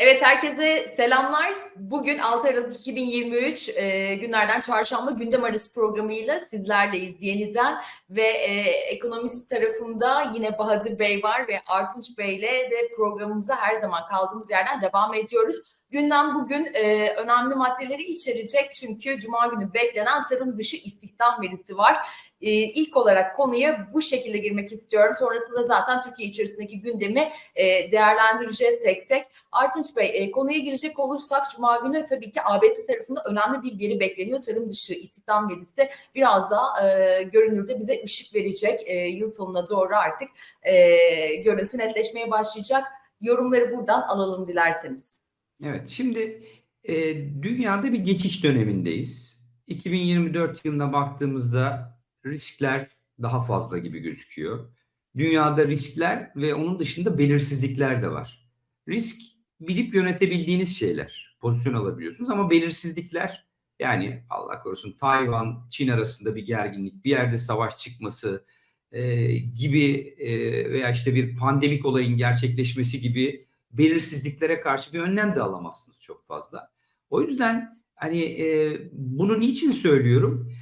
Evet herkese selamlar. Bugün 6 Aralık 2023 e, günlerden çarşamba gündem arası programıyla sizlerleyiz yeniden ve e, ekonomist tarafında yine Bahadır Bey var ve Artunç Bey ile de programımıza her zaman kaldığımız yerden devam ediyoruz. Gündem bugün e, önemli maddeleri içerecek çünkü Cuma günü beklenen tarım dışı istihdam verisi var. E, ilk olarak konuya bu şekilde girmek istiyorum. Sonrasında zaten Türkiye içerisindeki gündemi e, değerlendireceğiz tek tek. Artunç Bey e, konuya girecek olursak Cuma günü tabii ki ABD tarafında önemli bir veri bekleniyor. Tarım dışı istihdam verisi biraz daha e, görünürde bize ışık verecek. E, yıl sonuna doğru artık e, görüntü netleşmeye başlayacak. Yorumları buradan alalım dilerseniz. Evet, şimdi e, dünyada bir geçiş dönemindeyiz. 2024 yılına baktığımızda riskler daha fazla gibi gözüküyor. Dünyada riskler ve onun dışında belirsizlikler de var. Risk bilip yönetebildiğiniz şeyler. Pozisyon alabiliyorsunuz ama belirsizlikler yani Allah korusun Tayvan, Çin arasında bir gerginlik, bir yerde savaş çıkması e, gibi e, veya işte bir pandemik olayın gerçekleşmesi gibi belirsizliklere karşı bir önlem de alamazsınız çok fazla. O yüzden hani e, bunu niçin söylüyorum?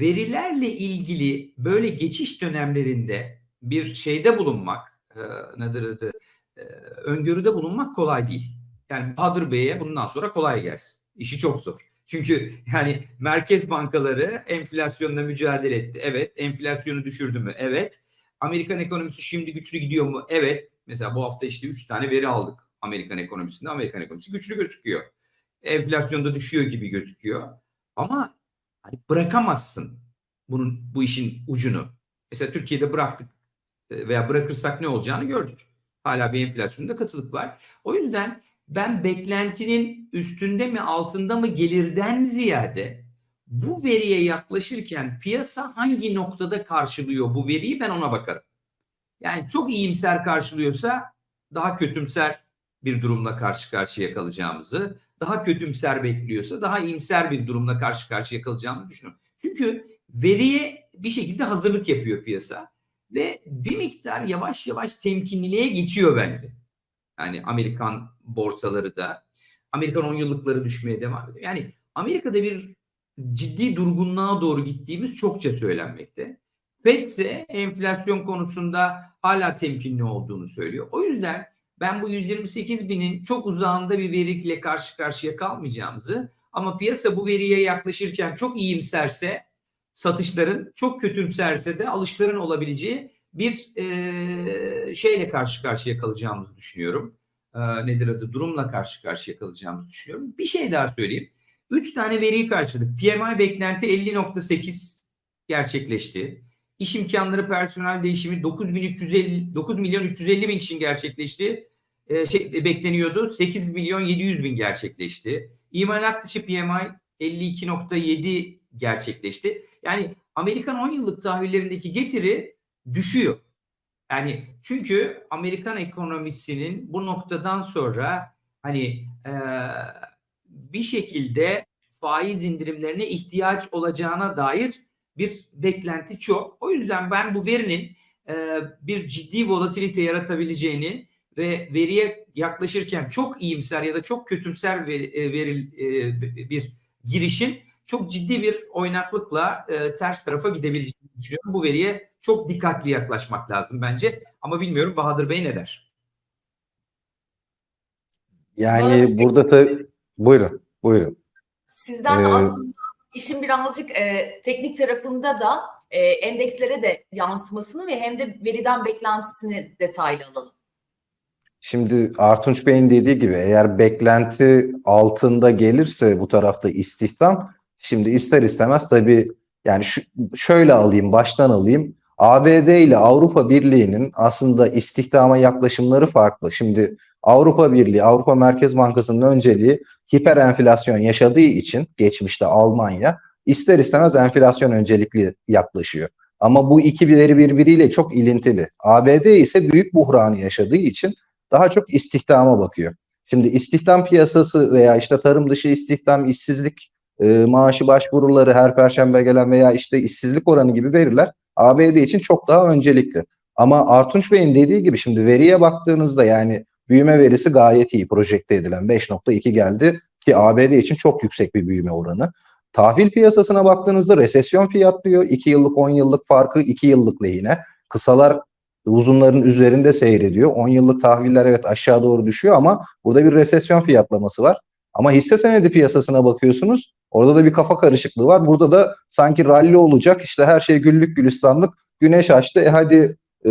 Verilerle ilgili böyle geçiş dönemlerinde bir şeyde bulunmak, e, nedir adı, e, öngörüde bulunmak kolay değil. Yani Bahadır Bey'e bundan sonra kolay gelsin. İşi çok zor. Çünkü yani merkez bankaları enflasyonla mücadele etti. Evet. Enflasyonu düşürdü mü? Evet. Amerikan ekonomisi şimdi güçlü gidiyor mu? Evet. Mesela bu hafta işte 3 tane veri aldık Amerikan ekonomisinde. Amerikan ekonomisi güçlü gözüküyor. Enflasyonda düşüyor gibi gözüküyor. Ama hani bırakamazsın bunun bu işin ucunu. Mesela Türkiye'de bıraktık e, veya bırakırsak ne olacağını gördük. Hala bir enflasyonda katılık var. O yüzden ben beklentinin üstünde mi altında mı gelirden ziyade bu veriye yaklaşırken piyasa hangi noktada karşılıyor bu veriyi ben ona bakarım. Yani çok iyimser karşılıyorsa daha kötümser bir durumla karşı karşıya kalacağımızı, daha kötümser bekliyorsa daha iyimser bir durumla karşı karşıya kalacağımızı düşünüyorum. Çünkü veriye bir şekilde hazırlık yapıyor piyasa ve bir miktar yavaş yavaş temkinliliğe geçiyor bence. Yani Amerikan borsaları da Amerikan 10 yıllıkları düşmeye devam ediyor. Yani Amerika'da bir ciddi durgunluğa doğru gittiğimiz çokça söylenmekte. FED ise enflasyon konusunda hala temkinli olduğunu söylüyor. O yüzden ben bu 128 binin çok uzağında bir veriyle karşı karşıya kalmayacağımızı ama piyasa bu veriye yaklaşırken çok iyimserse satışların çok kötümserse de alışların olabileceği bir e, şeyle karşı karşıya kalacağımızı düşünüyorum. E, nedir adı? Durumla karşı karşıya kalacağımızı düşünüyorum. Bir şey daha söyleyeyim. 3 tane veriyi karşıladık. PMI beklenti 50.8 gerçekleşti. İş imkanları personel değişimi 9350 9 milyon 350 bin için gerçekleşti. Ee, şey, bekleniyordu. 8 milyon 700 bin gerçekleşti. İmalat dışı PMI 52.7 gerçekleşti. Yani Amerikan 10 yıllık tahvillerindeki getiri düşüyor. Yani çünkü Amerikan ekonomisinin bu noktadan sonra hani e, bir şekilde faiz indirimlerine ihtiyaç olacağına dair bir beklenti çok. O yüzden ben bu verinin e, bir ciddi volatilite yaratabileceğini ve veriye yaklaşırken çok iyimser ya da çok kötümser veri, e, veril, e, bir girişin çok ciddi bir oynaklıkla e, ters tarafa gidebileceğini düşünüyorum. Bu veriye çok dikkatli yaklaşmak lazım bence. Ama bilmiyorum Bahadır Bey ne der? Yani Bahadır burada tabii buyurun, buyurun. Sizden Ee, aslında işin birazcık e, teknik tarafında da e, endekslere de yansımasını ve hem de veriden beklentisini detaylı alalım. Şimdi Artunç Bey'in dediği gibi eğer beklenti altında gelirse bu tarafta istihdam şimdi ister istemez tabii yani şu, şöyle alayım baştan alayım. ABD ile Avrupa Birliği'nin aslında istihdama yaklaşımları farklı. Şimdi Avrupa Birliği, Avrupa Merkez Bankası'nın önceliği hiper enflasyon yaşadığı için geçmişte Almanya ister istemez enflasyon öncelikli yaklaşıyor. Ama bu iki veri birbiriyle çok ilintili. ABD ise büyük buhranı yaşadığı için daha çok istihdama bakıyor. Şimdi istihdam piyasası veya işte tarım dışı istihdam, işsizlik e, maaşı başvuruları her perşembe gelen veya işte işsizlik oranı gibi veriler ABD için çok daha öncelikli. Ama Artunç Bey'in dediği gibi şimdi veriye baktığınızda yani büyüme verisi gayet iyi. Projekte edilen 5.2 geldi ki ABD için çok yüksek bir büyüme oranı. Tahvil piyasasına baktığınızda resesyon fiyatlıyor. 2 yıllık 10 yıllık farkı 2 yıllık lehine. Kısalar uzunların üzerinde seyrediyor. 10 yıllık tahviller evet aşağı doğru düşüyor ama burada bir resesyon fiyatlaması var. Ama hisse senedi piyasasına bakıyorsunuz. Orada da bir kafa karışıklığı var. Burada da sanki ralli olacak. İşte her şey güllük gülistanlık. Güneş açtı. E hadi e,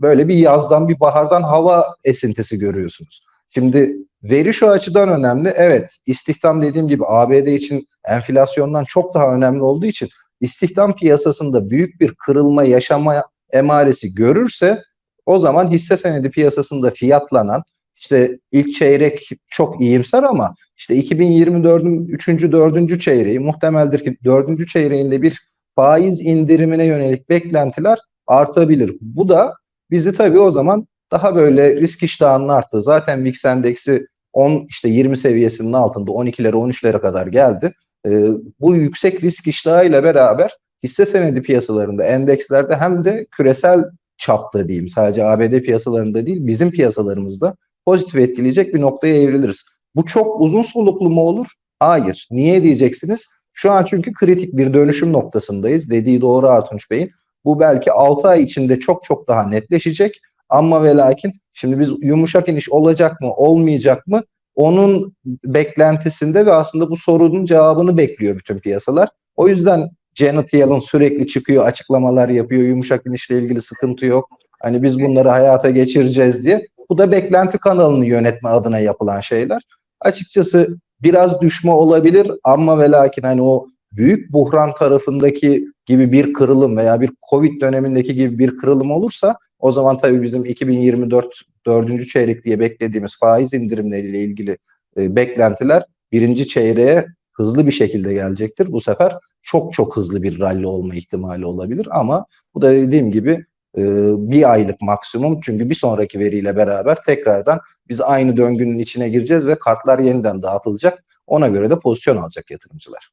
böyle bir yazdan bir bahardan hava esintisi görüyorsunuz. Şimdi veri şu açıdan önemli. Evet istihdam dediğim gibi ABD için enflasyondan çok daha önemli olduğu için istihdam piyasasında büyük bir kırılma yaşama emaresi görürse o zaman hisse senedi piyasasında fiyatlanan işte ilk çeyrek çok iyimser ama işte 2024'ün 3. 4. çeyreği muhtemeldir ki 4. çeyreğinde bir faiz indirimine yönelik beklentiler artabilir. Bu da bizi tabii o zaman daha böyle risk iştahının arttığı zaten VIX endeksi 10 işte 20 seviyesinin altında 12'lere 13'lere kadar geldi. Ee, bu yüksek risk iştahıyla beraber hisse senedi piyasalarında endekslerde hem de küresel çapta diyeyim sadece ABD piyasalarında değil bizim piyasalarımızda pozitif etkileyecek bir noktaya evriliriz. Bu çok uzun soluklu mu olur? Hayır. Niye diyeceksiniz? Şu an çünkü kritik bir dönüşüm noktasındayız. Dediği doğru Artunç Bey'in. Bu belki 6 ay içinde çok çok daha netleşecek. Ama ve lakin şimdi biz yumuşak iniş olacak mı olmayacak mı onun beklentisinde ve aslında bu sorunun cevabını bekliyor bütün piyasalar. O yüzden Janet Yellen sürekli çıkıyor, açıklamalar yapıyor. Yumuşak inişle ilgili sıkıntı yok. Hani biz bunları hayata geçireceğiz diye. Bu da beklenti kanalını yönetme adına yapılan şeyler. Açıkçası biraz düşme olabilir ama ve lakin hani o büyük buhran tarafındaki gibi bir kırılım veya bir Covid dönemindeki gibi bir kırılım olursa o zaman tabii bizim 2024 dördüncü çeyrek diye beklediğimiz faiz indirimleriyle ilgili e, beklentiler birinci çeyreğe hızlı bir şekilde gelecektir. Bu sefer çok çok hızlı bir rally olma ihtimali olabilir ama bu da dediğim gibi e, bir aylık maksimum çünkü bir sonraki veriyle beraber tekrardan biz aynı döngünün içine gireceğiz ve kartlar yeniden dağıtılacak. Ona göre de pozisyon alacak yatırımcılar.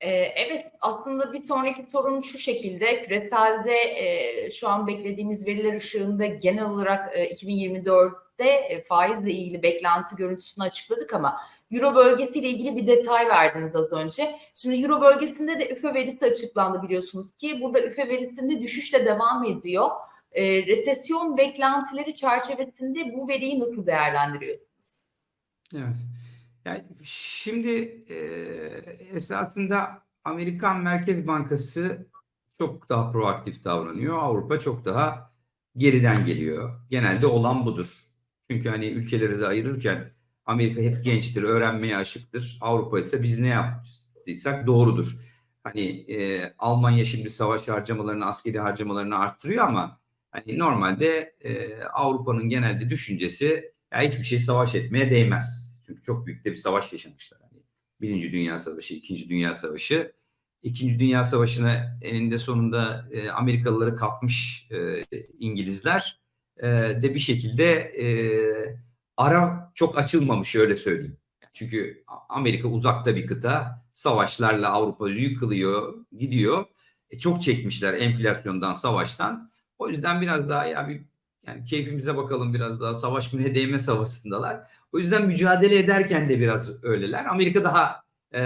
Ee, Evet, aslında bir sonraki sorun şu şekilde. Küreselde e, şu an beklediğimiz veriler ışığında genel olarak e, 2024'te e, faizle ilgili beklenti görüntüsünü açıkladık ama Euro bölgesiyle ilgili bir detay verdiniz az önce. Şimdi Euro bölgesinde de üfe verisi açıklandı biliyorsunuz ki. Burada üfe verisinde düşüşle devam ediyor. E, resesyon beklentileri çerçevesinde bu veriyi nasıl değerlendiriyorsunuz? Evet. Yani şimdi e, esasında Amerikan Merkez Bankası çok daha proaktif davranıyor. Avrupa çok daha geriden geliyor. Genelde olan budur. Çünkü hani ülkeleri de ayırırken Amerika hep gençtir, öğrenmeye aşıktır. Avrupa ise biz ne yaptıysak doğrudur. Hani e, Almanya şimdi savaş harcamalarını, askeri harcamalarını arttırıyor ama hani normalde e, Avrupa'nın genelde düşüncesi ya hiçbir şey savaş etmeye değmez. Çünkü çok büyük de bir savaş yaşamışlar. Hani Birinci Dünya Savaşı, İkinci Dünya Savaşı. İkinci Dünya Savaşı'na eninde sonunda e, Amerikalıları kapmış e, İngilizler e, de bir şekilde e, ara çok açılmamış öyle söyleyeyim. Çünkü Amerika uzakta bir kıta, savaşlarla Avrupa yıkılıyor, gidiyor. E, çok çekmişler enflasyondan, savaştan. O yüzden biraz daha ya bir yani keyfimize bakalım biraz daha savaş mı değme savaşındalar. O yüzden mücadele ederken de biraz öyleler. Amerika daha e,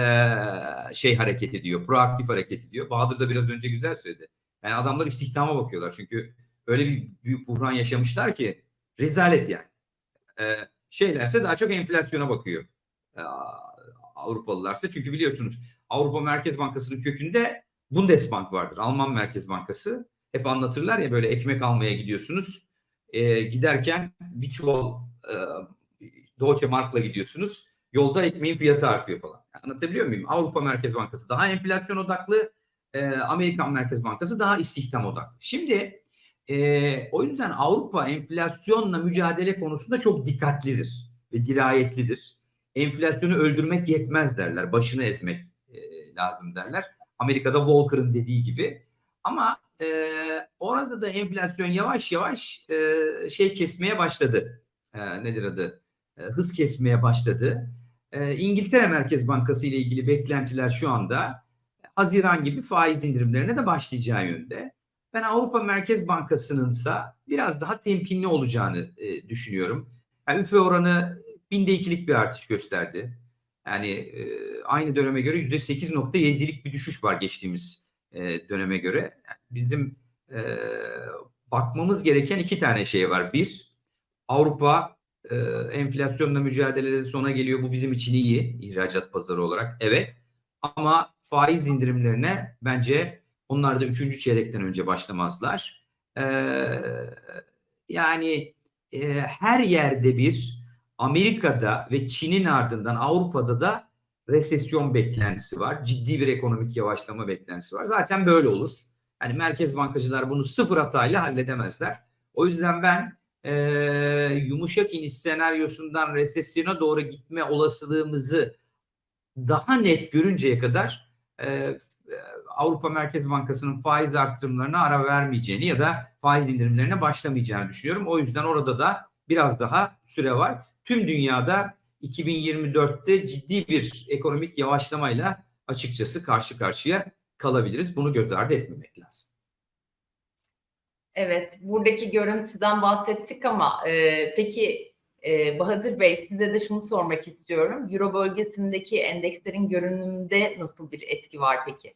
şey hareket ediyor, proaktif hareket ediyor. Bahadır da biraz önce güzel söyledi. Yani adamlar istihdama bakıyorlar çünkü öyle bir büyük buhran yaşamışlar ki rezalet yani. E, şeylerse daha çok enflasyona bakıyor. E, Avrupalılarsa çünkü biliyorsunuz Avrupa Merkez Bankası'nın kökünde Bundesbank vardır. Alman Merkez Bankası. Hep anlatırlar ya böyle ekmek almaya gidiyorsunuz. E, giderken bir çuval e, Deutsche Mark'la gidiyorsunuz. Yolda ekmeğin fiyatı artıyor falan. Anlatabiliyor muyum? Avrupa Merkez Bankası daha enflasyon odaklı, e, Amerikan Merkez Bankası daha istihdam odaklı. Şimdi e, o yüzden Avrupa enflasyonla mücadele konusunda çok dikkatlidir ve dirayetlidir. Enflasyonu öldürmek yetmez derler, başını ezmek e, lazım derler. Amerika'da Volcker'ın dediği gibi. Ama e, orada da enflasyon yavaş yavaş e, şey kesmeye başladı. E, nedir adı? E, hız kesmeye başladı. E, İngiltere Merkez Bankası ile ilgili beklentiler şu anda Haziran gibi faiz indirimlerine de başlayacağı yönde. Ben Avrupa Merkez Bankası'nınsa biraz daha temkinli olacağını e, düşünüyorum. Yani üfe oranı binde ikilik bir artış gösterdi. Yani e, aynı döneme göre yüzde 8.7'lik bir düşüş var geçtiğimiz e, döneme göre. Yani bizim e, bakmamız gereken iki tane şey var. Bir, Avrupa e, enflasyonla mücadelede sona geliyor. Bu bizim için iyi ihracat pazarı olarak. Evet. Ama faiz indirimlerine bence onlar da üçüncü çeyrekten önce başlamazlar. E, yani e, her yerde bir Amerika'da ve Çin'in ardından Avrupa'da da resesyon beklentisi var. Ciddi bir ekonomik yavaşlama beklentisi var. Zaten böyle olur. Hani merkez bankacılar bunu sıfır hatayla halledemezler. O yüzden ben e, yumuşak iniş senaryosundan resesyona doğru gitme olasılığımızı daha net görünceye kadar e, Avrupa Merkez Bankası'nın faiz artırımlarına ara vermeyeceğini ya da faiz indirimlerine başlamayacağını düşünüyorum. O yüzden orada da biraz daha süre var. Tüm dünyada 2024'te ciddi bir ekonomik yavaşlamayla açıkçası karşı karşıya kalabiliriz. Bunu göz ardı etmemek lazım. Evet, buradaki görüntüden bahsettik ama e, peki e, Bahadır Bey size de şunu sormak istiyorum. Euro bölgesindeki endekslerin görünümünde nasıl bir etki var peki?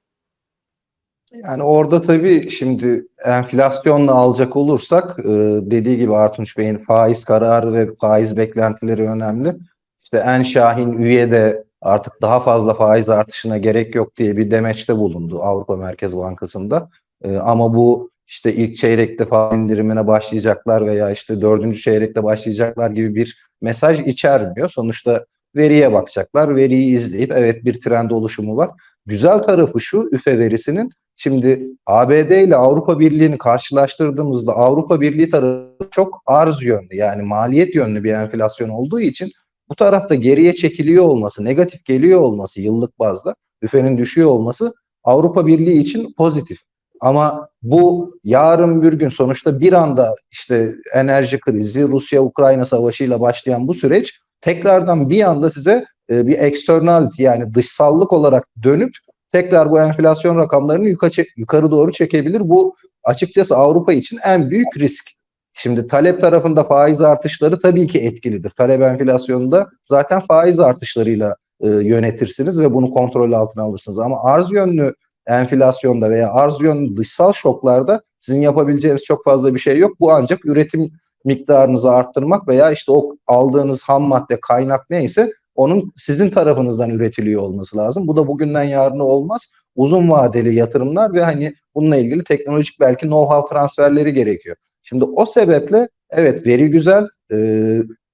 Yani orada tabii şimdi enflasyonla alacak olursak e, dediği gibi Artunç Bey'in faiz kararı ve faiz beklentileri önemli. İşte en şahin üye de artık daha fazla faiz artışına gerek yok diye bir demeçte bulundu Avrupa Merkez Bankası'nda. E, ama bu işte ilk çeyrekte faiz indirimine başlayacaklar veya işte dördüncü çeyrekte başlayacaklar gibi bir mesaj içermiyor. Sonuçta veriye bakacaklar. Veriyi izleyip evet bir trend oluşumu var. Güzel tarafı şu üfe verisinin Şimdi ABD ile Avrupa Birliği'ni karşılaştırdığımızda Avrupa Birliği tarafı çok arz yönlü yani maliyet yönlü bir enflasyon olduğu için bu tarafta geriye çekiliyor olması, negatif geliyor olması yıllık bazda üfenin düşüyor olması Avrupa Birliği için pozitif. Ama bu yarın bir gün sonuçta bir anda işte enerji krizi, Rusya-Ukrayna savaşıyla başlayan bu süreç tekrardan bir anda size e, bir externality yani dışsallık olarak dönüp tekrar bu enflasyon rakamlarını yukarı, doğru çekebilir. Bu açıkçası Avrupa için en büyük risk. Şimdi talep tarafında faiz artışları tabii ki etkilidir. Talep enflasyonunda zaten faiz artışlarıyla e, yönetirsiniz ve bunu kontrol altına alırsınız. Ama arz yönlü enflasyonda veya arz yönlü dışsal şoklarda sizin yapabileceğiniz çok fazla bir şey yok. Bu ancak üretim miktarınızı arttırmak veya işte o aldığınız ham madde kaynak neyse onun sizin tarafınızdan üretiliyor olması lazım. Bu da bugünden yarına olmaz. Uzun vadeli yatırımlar ve hani bununla ilgili teknolojik belki know-how transferleri gerekiyor. Şimdi o sebeple evet veri güzel, e,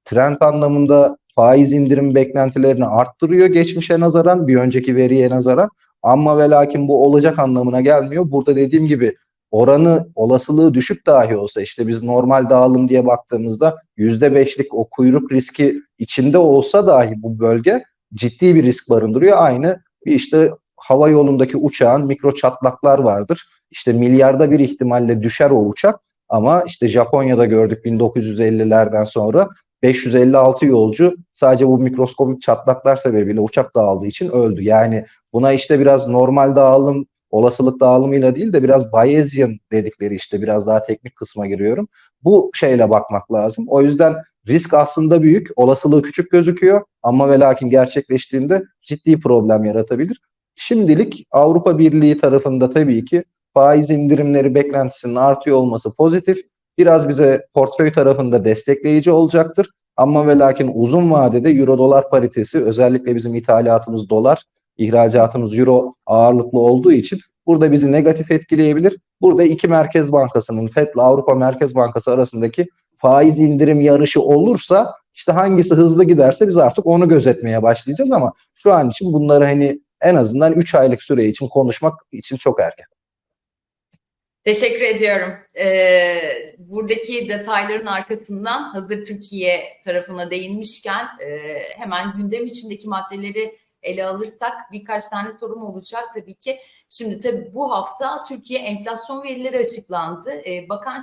trend anlamında faiz indirim beklentilerini arttırıyor geçmişe nazaran, bir önceki veriye nazaran. Ama ve lakin bu olacak anlamına gelmiyor. Burada dediğim gibi oranı olasılığı düşük dahi olsa işte biz normal dağılım diye baktığımızda yüzde beşlik o kuyruk riski içinde olsa dahi bu bölge ciddi bir risk barındırıyor. Aynı bir işte hava yolundaki uçağın mikro çatlaklar vardır. İşte milyarda bir ihtimalle düşer o uçak ama işte Japonya'da gördük 1950'lerden sonra 556 yolcu sadece bu mikroskopik çatlaklar sebebiyle uçak dağıldığı için öldü. Yani buna işte biraz normal dağılım olasılık dağılımıyla değil de biraz Bayesian dedikleri işte biraz daha teknik kısma giriyorum. Bu şeyle bakmak lazım. O yüzden risk aslında büyük, olasılığı küçük gözüküyor ama ve lakin gerçekleştiğinde ciddi problem yaratabilir. Şimdilik Avrupa Birliği tarafında tabii ki faiz indirimleri beklentisinin artıyor olması pozitif. Biraz bize portföy tarafında destekleyici olacaktır. Ama ve lakin uzun vadede euro dolar paritesi özellikle bizim ithalatımız dolar, ihracatımız euro ağırlıklı olduğu için burada bizi negatif etkileyebilir. Burada iki merkez bankasının FED ile Avrupa Merkez Bankası arasındaki faiz indirim yarışı olursa işte hangisi hızlı giderse biz artık onu gözetmeye başlayacağız ama şu an için bunları hani en azından 3 aylık süre için konuşmak için çok erken. Teşekkür ediyorum. Ee, buradaki detayların arkasından hazır Türkiye tarafına değinmişken e, hemen gündem içindeki maddeleri ele alırsak birkaç tane sorum olacak tabii ki. Şimdi tabii bu hafta Türkiye enflasyon verileri açıklandı. Ee, Bakan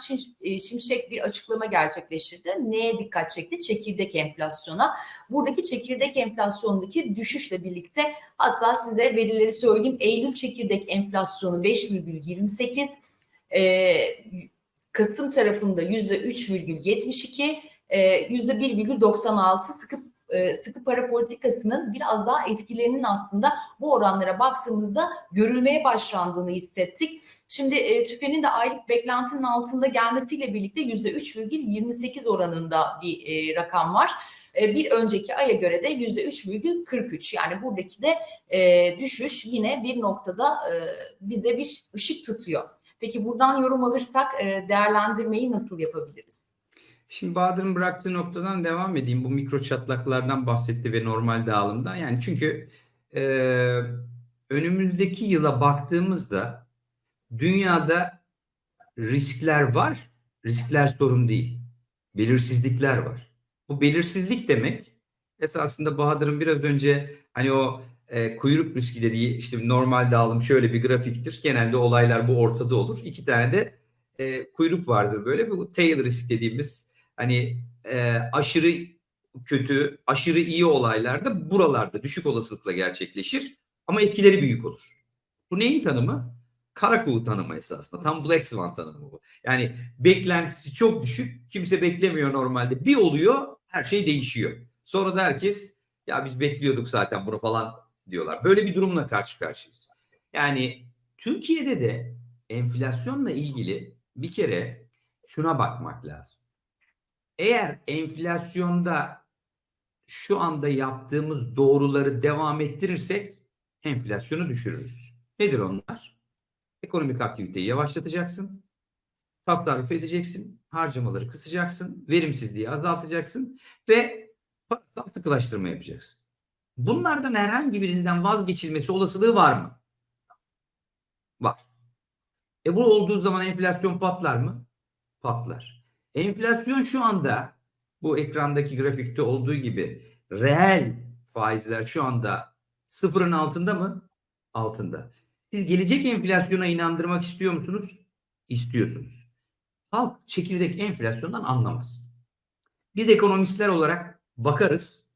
Şimşek bir açıklama gerçekleştirdi. Neye dikkat çekti? Çekirdek enflasyona. Buradaki çekirdek enflasyondaki düşüşle birlikte hatta size verileri söyleyeyim. Eylül çekirdek enflasyonu 5,28, e, Kasım tarafında %3,72, e, %1,96 sıkı e, sıkı para politikasının biraz daha etkilerinin aslında bu oranlara baktığımızda görülmeye başlandığını hissettik. Şimdi e, TÜFE'nin de aylık beklentinin altında gelmesiyle birlikte %3,28 oranında bir e, rakam var. E, bir önceki aya göre de %3,43 yani buradaki de e, düşüş yine bir noktada e, bize bir ışık tutuyor. Peki buradan yorum alırsak e, değerlendirmeyi nasıl yapabiliriz? Şimdi Bahadır'ın bıraktığı noktadan devam edeyim. Bu mikro çatlaklardan bahsetti ve normal dağılımdan. Yani çünkü e, önümüzdeki yıla baktığımızda dünyada riskler var. Riskler sorun değil. Belirsizlikler var. Bu belirsizlik demek esasında Bahadır'ın biraz önce hani o e, kuyruk riski dediği işte normal dağılım şöyle bir grafiktir. Genelde olaylar bu ortada olur. İki tane de e, kuyruk vardır böyle. Bu tail risk dediğimiz hani e, aşırı kötü, aşırı iyi olaylar da buralarda düşük olasılıkla gerçekleşir ama etkileri büyük olur. Bu neyin tanımı? Kara kuğu tanımı esasında. Tam Black Swan tanımı bu. Yani beklentisi çok düşük. Kimse beklemiyor normalde. Bir oluyor her şey değişiyor. Sonra da herkes ya biz bekliyorduk zaten bunu falan diyorlar. Böyle bir durumla karşı karşıyayız. Yani Türkiye'de de enflasyonla ilgili bir kere şuna bakmak lazım. Eğer enflasyonda şu anda yaptığımız doğruları devam ettirirsek enflasyonu düşürürüz. Nedir onlar? Ekonomik aktiviteyi yavaşlatacaksın. Tasarruf edeceksin. Harcamaları kısacaksın. Verimsizliği azaltacaksın. Ve parasal sıkılaştırma yapacaksın. Bunlardan herhangi birinden vazgeçilmesi olasılığı var mı? Var. E bu olduğu zaman enflasyon patlar mı? Patlar. Enflasyon şu anda bu ekrandaki grafikte olduğu gibi reel faizler şu anda sıfırın altında mı? Altında. Siz gelecek enflasyona inandırmak istiyor musunuz? İstiyorsunuz. Halk çekirdek enflasyondan anlamaz. Biz ekonomistler olarak bakarız,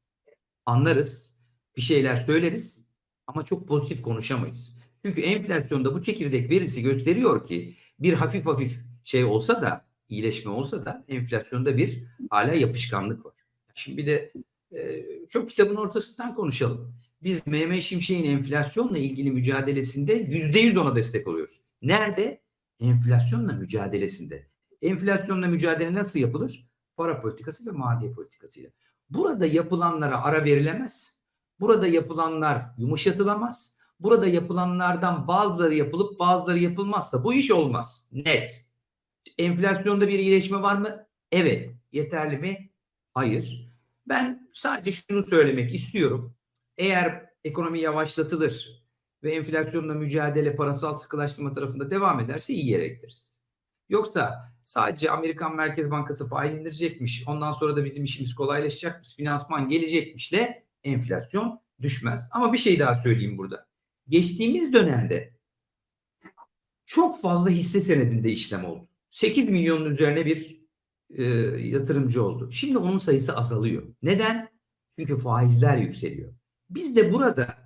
anlarız, bir şeyler söyleriz ama çok pozitif konuşamayız. Çünkü enflasyonda bu çekirdek verisi gösteriyor ki bir hafif hafif şey olsa da iyileşme olsa da enflasyonda bir hala yapışkanlık var. Şimdi bir de e, çok kitabın ortasından konuşalım. Biz Mehmet Şimşek'in enflasyonla ilgili mücadelesinde yüzde yüz ona destek oluyoruz. Nerede? Enflasyonla mücadelesinde. Enflasyonla mücadele nasıl yapılır? Para politikası ve maliye politikasıyla. Burada yapılanlara ara verilemez. Burada yapılanlar yumuşatılamaz. Burada yapılanlardan bazıları yapılıp bazıları yapılmazsa bu iş olmaz. Net. Enflasyonda bir iyileşme var mı? Evet. Yeterli mi? Hayır. Ben sadece şunu söylemek istiyorum. Eğer ekonomi yavaşlatılır ve enflasyonla mücadele parasal sıkılaştırma tarafında devam ederse iyi yere gideriz. Yoksa sadece Amerikan Merkez Bankası faiz indirecekmiş, ondan sonra da bizim işimiz kolaylaşacakmış, finansman gelecekmişle enflasyon düşmez. Ama bir şey daha söyleyeyim burada. Geçtiğimiz dönemde çok fazla hisse senedinde işlem oldu. 8 milyonun üzerine bir e, yatırımcı oldu. Şimdi onun sayısı azalıyor. Neden? Çünkü faizler yükseliyor. Biz de burada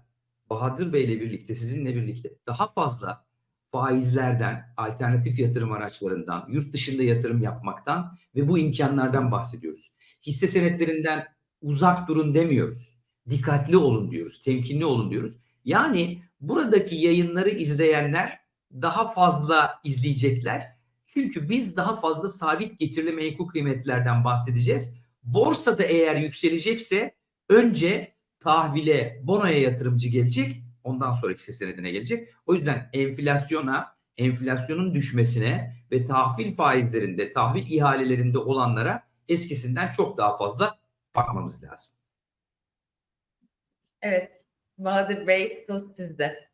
Bahadır Bey ile birlikte, sizinle birlikte daha fazla faizlerden, alternatif yatırım araçlarından, yurt dışında yatırım yapmaktan ve bu imkanlardan bahsediyoruz. Hisse senetlerinden uzak durun demiyoruz. Dikkatli olun diyoruz, temkinli olun diyoruz. Yani buradaki yayınları izleyenler daha fazla izleyecekler. Çünkü biz daha fazla sabit getirili menkul kıymetlerden bahsedeceğiz. Borsada eğer yükselecekse önce tahvile, bonoya yatırımcı gelecek. Ondan sonra hisse senedine gelecek. O yüzden enflasyona, enflasyonun düşmesine ve tahvil faizlerinde, tahvil ihalelerinde olanlara eskisinden çok daha fazla bakmamız lazım. Evet. Bahadır Bey söz sizde.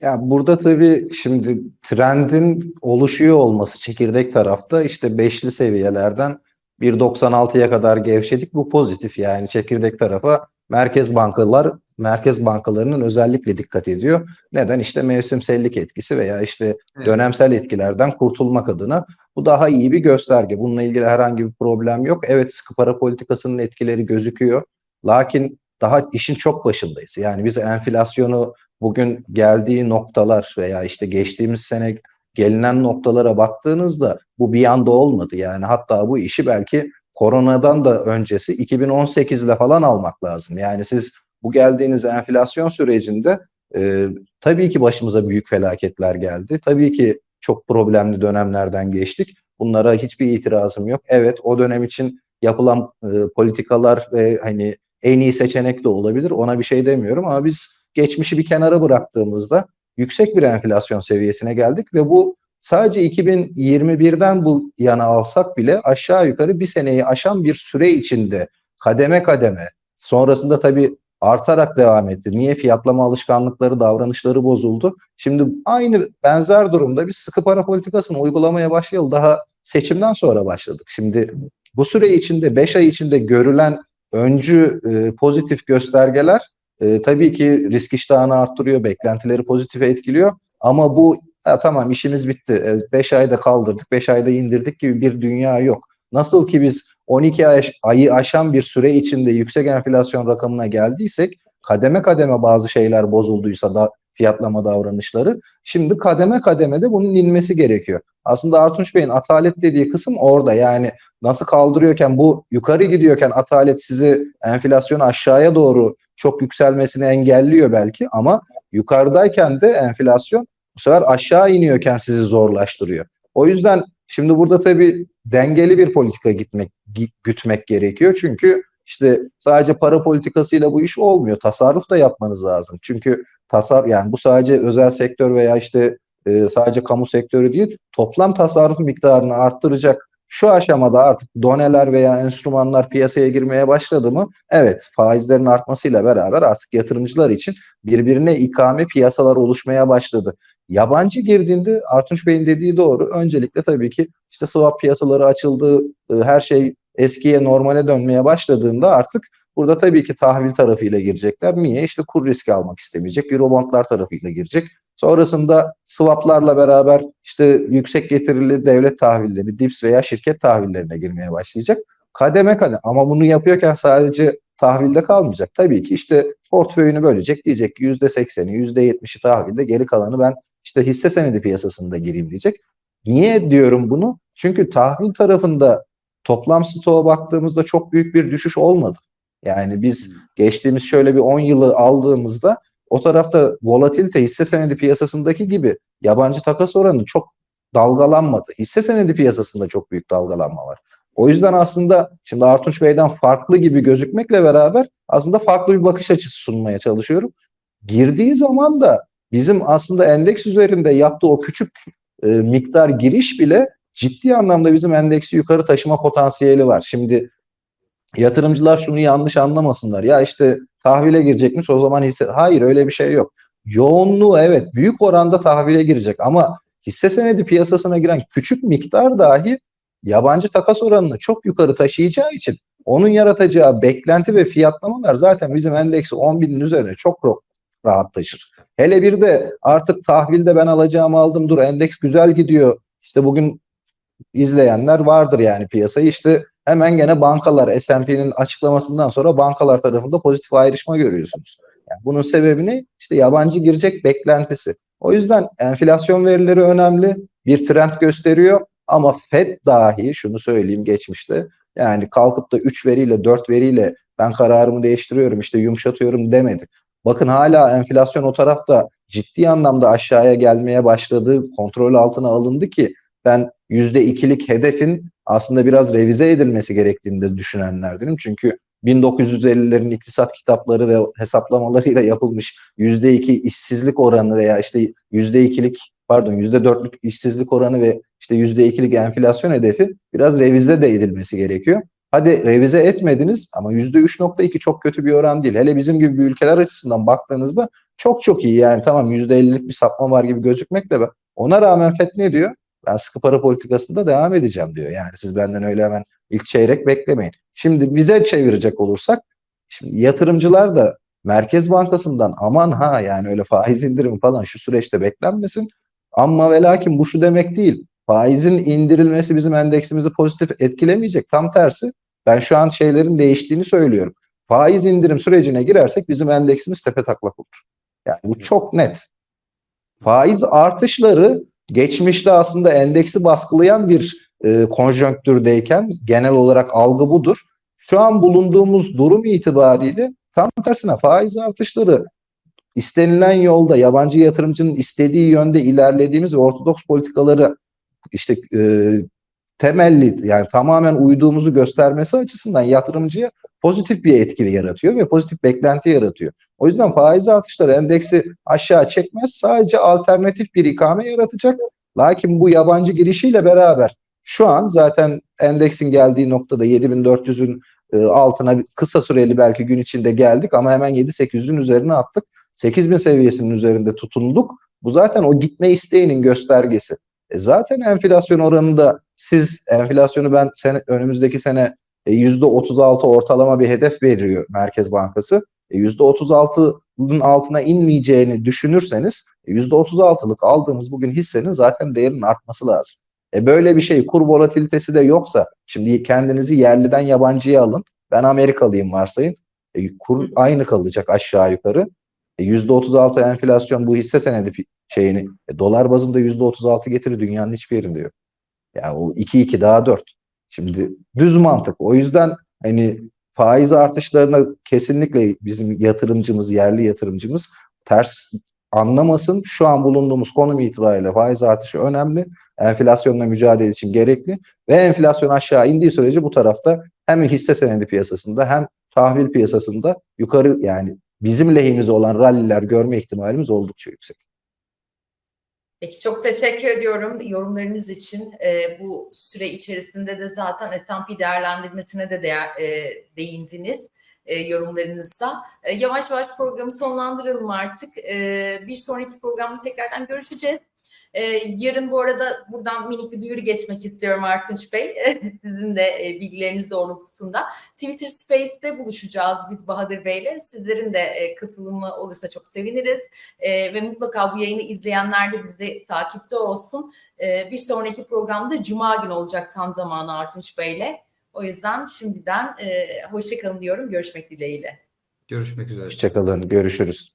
Ya burada tabii şimdi trendin oluşuyor olması çekirdek tarafta işte beşli seviyelerden 1.96'ya kadar gevşedik. Bu pozitif yani çekirdek tarafa merkez bankalar merkez bankalarının özellikle dikkat ediyor. Neden? İşte mevsimsellik etkisi veya işte dönemsel etkilerden kurtulmak adına. Bu daha iyi bir gösterge. Bununla ilgili herhangi bir problem yok. Evet sıkı para politikasının etkileri gözüküyor. Lakin daha işin çok başındayız. Yani biz enflasyonu bugün geldiği noktalar veya işte geçtiğimiz sene gelinen noktalara baktığınızda bu bir anda olmadı. Yani hatta bu işi belki koronadan da öncesi 2018'de falan almak lazım. Yani siz bu geldiğiniz enflasyon sürecinde e, tabii ki başımıza büyük felaketler geldi. Tabii ki çok problemli dönemlerden geçtik. Bunlara hiçbir itirazım yok. Evet o dönem için yapılan e, politikalar ve hani en iyi seçenek de olabilir. Ona bir şey demiyorum ama biz geçmişi bir kenara bıraktığımızda yüksek bir enflasyon seviyesine geldik ve bu sadece 2021'den bu yana alsak bile aşağı yukarı bir seneyi aşan bir süre içinde kademe kademe sonrasında tabii artarak devam etti. Niye fiyatlama alışkanlıkları, davranışları bozuldu? Şimdi aynı benzer durumda biz sıkı para politikasını uygulamaya başlayalı daha seçimden sonra başladık. Şimdi bu süre içinde 5 ay içinde görülen öncü e, pozitif göstergeler e, tabii ki risk iştahını arttırıyor, beklentileri pozitife etkiliyor ama bu ya tamam işimiz bitti. 5 ayda kaldırdık, 5 ayda indirdik gibi bir dünya yok. Nasıl ki biz 12 ay, ayı aşan bir süre içinde yüksek enflasyon rakamına geldiysek kademe kademe bazı şeyler bozulduysa da fiyatlama davranışları şimdi kademe kademe de bunun inmesi gerekiyor. Aslında Artunç Bey'in atalet dediği kısım orada yani nasıl kaldırıyorken bu yukarı gidiyorken atalet sizi enflasyonu aşağıya doğru çok yükselmesini engelliyor belki ama yukarıdayken de enflasyon bu sefer aşağı iniyorken sizi zorlaştırıyor. O yüzden şimdi burada tabii dengeli bir politika gitmek gütmek gerekiyor. Çünkü işte sadece para politikasıyla bu iş olmuyor. Tasarruf da yapmanız lazım. Çünkü tasar yani bu sadece özel sektör veya işte e, sadece kamu sektörü değil, toplam tasarruf miktarını arttıracak şu aşamada artık doneler veya enstrümanlar piyasaya girmeye başladı mı? Evet, faizlerin artmasıyla beraber artık yatırımcılar için birbirine ikame piyasalar oluşmaya başladı. Yabancı girdiğinde Artunç Bey'in dediği doğru. Öncelikle tabii ki işte swap piyasaları açıldı, e, her şey eskiye normale dönmeye başladığında artık burada tabii ki tahvil tarafıyla girecekler. Niye? İşte kur riski almak istemeyecek. Eurobondlar tarafıyla girecek. Sonrasında swaplarla beraber işte yüksek getirili devlet tahvilleri, DIPS veya şirket tahvillerine girmeye başlayacak. Kademe kademe ama bunu yapıyorken sadece tahvilde kalmayacak. Tabii ki işte portföyünü bölecek. Diyecek ki %80'i, %70'i tahvilde geri kalanı ben işte hisse senedi piyasasında gireyim diyecek. Niye diyorum bunu? Çünkü tahvil tarafında toplam stoğa baktığımızda çok büyük bir düşüş olmadı. Yani biz geçtiğimiz şöyle bir 10 yılı aldığımızda o tarafta volatilite hisse senedi piyasasındaki gibi yabancı takas oranı çok dalgalanmadı. Hisse senedi piyasasında çok büyük dalgalanma var. O yüzden aslında şimdi Artunç Bey'den farklı gibi gözükmekle beraber aslında farklı bir bakış açısı sunmaya çalışıyorum. Girdiği zaman da bizim aslında endeks üzerinde yaptığı o küçük e, miktar giriş bile ciddi anlamda bizim endeksi yukarı taşıma potansiyeli var. Şimdi yatırımcılar şunu yanlış anlamasınlar. Ya işte tahvile girecekmiş o zaman hisse. Hayır öyle bir şey yok. Yoğunluğu evet büyük oranda tahvile girecek ama hisse senedi piyasasına giren küçük miktar dahi yabancı takas oranını çok yukarı taşıyacağı için onun yaratacağı beklenti ve fiyatlamalar zaten bizim endeksi 10 binin üzerine çok rahat taşır. Hele bir de artık tahvilde ben alacağımı aldım dur endeks güzel gidiyor. İşte bugün izleyenler vardır yani piyasayı işte hemen gene bankalar S&P'nin açıklamasından sonra bankalar tarafında pozitif ayrışma görüyorsunuz. Yani bunun sebebi ne? İşte yabancı girecek beklentisi. O yüzden enflasyon verileri önemli. Bir trend gösteriyor ama Fed dahi şunu söyleyeyim geçmişte yani kalkıp da 3 veriyle 4 veriyle ben kararımı değiştiriyorum işte yumuşatıyorum demedi. Bakın hala enflasyon o tarafta ciddi anlamda aşağıya gelmeye başladı, kontrol altına alındı ki ben %2'lik hedefin aslında biraz revize edilmesi gerektiğini de düşünenlerdenim. Çünkü 1950'lerin iktisat kitapları ve hesaplamalarıyla yapılmış %2 işsizlik oranı veya işte %2'lik pardon %4'lük işsizlik oranı ve işte %2'lik enflasyon hedefi biraz revize de edilmesi gerekiyor. Hadi revize etmediniz ama %3.2 çok kötü bir oran değil. Hele bizim gibi bir ülkeler açısından baktığınızda çok çok iyi. Yani tamam %50'lik bir sapma var gibi gözükmekle ona rağmen FED ne diyor? Ben sıkı para politikasında devam edeceğim diyor. Yani siz benden öyle hemen ilk çeyrek beklemeyin. Şimdi bize çevirecek olursak şimdi yatırımcılar da Merkez Bankası'ndan aman ha yani öyle faiz indirimi falan şu süreçte beklenmesin. Ama ve lakin bu şu demek değil. Faizin indirilmesi bizim endeksimizi pozitif etkilemeyecek. Tam tersi ben şu an şeylerin değiştiğini söylüyorum. Faiz indirim sürecine girersek bizim endeksimiz tepe taklak olur. Yani bu çok net. Faiz artışları geçmişte aslında endeksi baskılayan bir e, konjonktürdeyken genel olarak algı budur. Şu an bulunduğumuz durum itibariyle tam tersine faiz artışları istenilen yolda yabancı yatırımcının istediği yönde ilerlediğimiz ve ortodoks politikaları işte e, temelli yani tamamen uyduğumuzu göstermesi açısından yatırımcıya pozitif bir etki yaratıyor ve pozitif beklenti yaratıyor. O yüzden faiz artışları endeksi aşağı çekmez. Sadece alternatif bir ikame yaratacak. Lakin bu yabancı girişiyle beraber şu an zaten endeksin geldiği noktada 7400'ün e, altına kısa süreli belki gün içinde geldik ama hemen 7-800'ün üzerine attık. 8000 seviyesinin üzerinde tutunduk. Bu zaten o gitme isteğinin göstergesi. E zaten enflasyon oranında siz enflasyonu ben sene, önümüzdeki sene e, %36 ortalama bir hedef veriyor Merkez Bankası. E, %36'nın altına inmeyeceğini düşünürseniz e, %36'lık aldığımız bugün hissenin zaten değerinin artması lazım. E böyle bir şey kur volatilitesi de yoksa şimdi kendinizi yerliden yabancıya alın. Ben Amerikalıyım varsayın. E, kur aynı kalacak aşağı yukarı. E, %36 enflasyon bu hisse senedi şeyini e, dolar bazında %36 getiri dünyanın hiçbir yerinde yok. Yani o 2 2 daha 4. Şimdi düz mantık. O yüzden hani faiz artışlarına kesinlikle bizim yatırımcımız, yerli yatırımcımız ters anlamasın. Şu an bulunduğumuz konum itibariyle faiz artışı önemli. Enflasyonla mücadele için gerekli ve enflasyon aşağı indiği sürece bu tarafta hem hisse senedi piyasasında hem tahvil piyasasında yukarı yani bizim lehimize olan ralliler görme ihtimalimiz oldukça yüksek. Peki çok teşekkür ediyorum yorumlarınız için. Ee, bu süre içerisinde de zaten S&P değerlendirmesine de değer, e, değindiniz e, yorumlarınızda. E, yavaş yavaş programı sonlandıralım artık. E, bir sonraki programda tekrardan görüşeceğiz. E, yarın bu arada buradan minik bir duyuru geçmek istiyorum Artunç Bey. Sizin de e, bilgileriniz doğrultusunda. Twitter Space'te buluşacağız biz Bahadır Bey'le. Sizlerin de e, katılımı olursa çok seviniriz. E, ve mutlaka bu yayını izleyenler de bizi takipte olsun. E, bir sonraki programda Cuma günü olacak tam zamanı Artunç Bey'le. O yüzden şimdiden e, hoşçakalın diyorum. Görüşmek dileğiyle. Görüşmek üzere. Hoşçakalın, görüşürüz.